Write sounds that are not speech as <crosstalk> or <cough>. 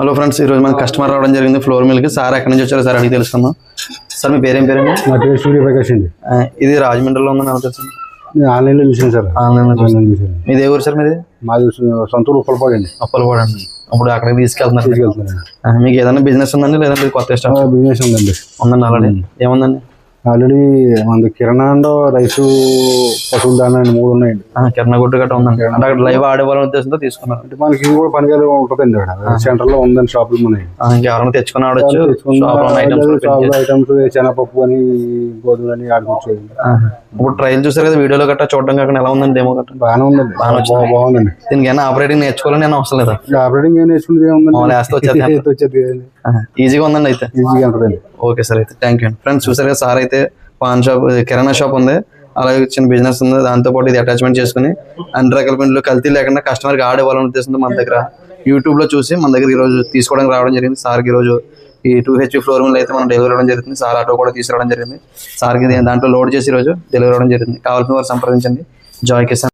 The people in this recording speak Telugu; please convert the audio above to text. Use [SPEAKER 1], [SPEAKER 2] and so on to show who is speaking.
[SPEAKER 1] హలో ఫ్రెండ్స్ ఈ రోజు మన కస్టమర్ రావడం జరిగింది ఫ్లోర్ మిల్క్ సార్ ఎక్కడి నుంచి వచ్చారో సార్ అడిగి తెలుసుకుందాం. సార్ మీ పేరేం పేరండి
[SPEAKER 2] నా పేరు సూర్యప్రకాష్ అండి.
[SPEAKER 1] ఇది రాజమండ్రిలో ఉందని నాకు తెలుసు?
[SPEAKER 2] నేను ఆన్లైన్లో చూసాను సార్.
[SPEAKER 1] ఆన్లైన్లో చూసి
[SPEAKER 2] ఆన్లైన్ చూసాను
[SPEAKER 1] మీది ఏ ఊరు సార్ మీది?
[SPEAKER 2] మాది సొ- సొంత ఉప్పలపాడు అండి.
[SPEAKER 1] అప్పలపాడు అండి. అప్పుడు అక్కడికి తీసుకెళ్తున్నారు?
[SPEAKER 2] తీసుకెళ్తున్నాను.
[SPEAKER 1] మీకు ఏదైనా బిజినెస్ ఉందండి లేదంటే కొత్త
[SPEAKER 2] బిజినెస్ ఉందండి.
[SPEAKER 1] ఉందండి ఆల్రెడీ ఏముందండి?
[SPEAKER 2] ఆల్రెడీ మనది కిరాణా అండ్ రైసు పశువుల దానా మూడు ఉన్నాయండి.
[SPEAKER 1] కిరాణా కొట్టు గట్రా ఉందండి. అంటే అక్కడ లైవ్ ఆడేవాళ్ళ ఉద్దేశంతో తీసుకున్నారు.
[SPEAKER 2] అంటే మనకి ఇది కూడా పనికాలి ఉంటుందండి అక్కడ. సెంటర్లో ఉందండి షాపులు
[SPEAKER 1] ఆ, ఇంకెవరైనా తెచ్చుకుని ఆడొచ్చు. షాప్లో ఐటమ్స్
[SPEAKER 2] శనగపప్పు అని గోధుమలు అని ఆడుకోవచ్చు
[SPEAKER 1] ఇప్పుడు ట్రయల్ చూసారు కదా వీడియోలో గట్రా చూడడం కాకుండా ఎలా ఉందండి డెమో గట్రా
[SPEAKER 2] బాగానే ఉందండి. బా- బాగుందండి.
[SPEAKER 1] దీనికి ఏమైనా ఆపరేటింగ్ నేర్చుకోవాలని నేను అవసరం లేదా?
[SPEAKER 2] ఆపరేటింగ్ ఏం ఏముందండి? కదండి <laughs>
[SPEAKER 1] ఈజీగా ఉందండి అయితే.
[SPEAKER 2] ఈజీగా ఉంటుందండి.
[SPEAKER 1] ఓకే సార్ అయితే. థ్యాంక్ యూ అండి ఫ్రెండ్స్ చూసారుగా కదా సార్ అయితే పాన్ షాప్ కిరాణా షాప్ ఉంది. అలాగే చిన్న బిజినెస్ ఉంది. దాంతో పాటు ఇది అటాచ్మెంట్ చేసుకుని అన్ని రకాల పనులు కల్తీ లేకుండా కస్టమర్కి ఆడే వాళ్ళని ఉద్దేశంతో మన దగ్గర యూట్యూబ్లో చూసి మన దగ్గర ఈ రోజు తీసుకోవడానికి రావడం జరిగింది. సార్కి ఈరోజు రోజు ఈ టూ హెచ్ ఫ్లోర్ మీద అయితే మనం డెలివరీ అవ్వడం జరిగింది. సార్ ఆటో కూడా తీసుకురావడం జరిగింది. సార్కి ఇది దాంట్లో లోడ్ చేసి ఈరోజు రోజు డెలివరీ అవ్వడం జరిగింది. కావాల్సిన వారు సంప్రదించండి. జాయ్ కిసాన్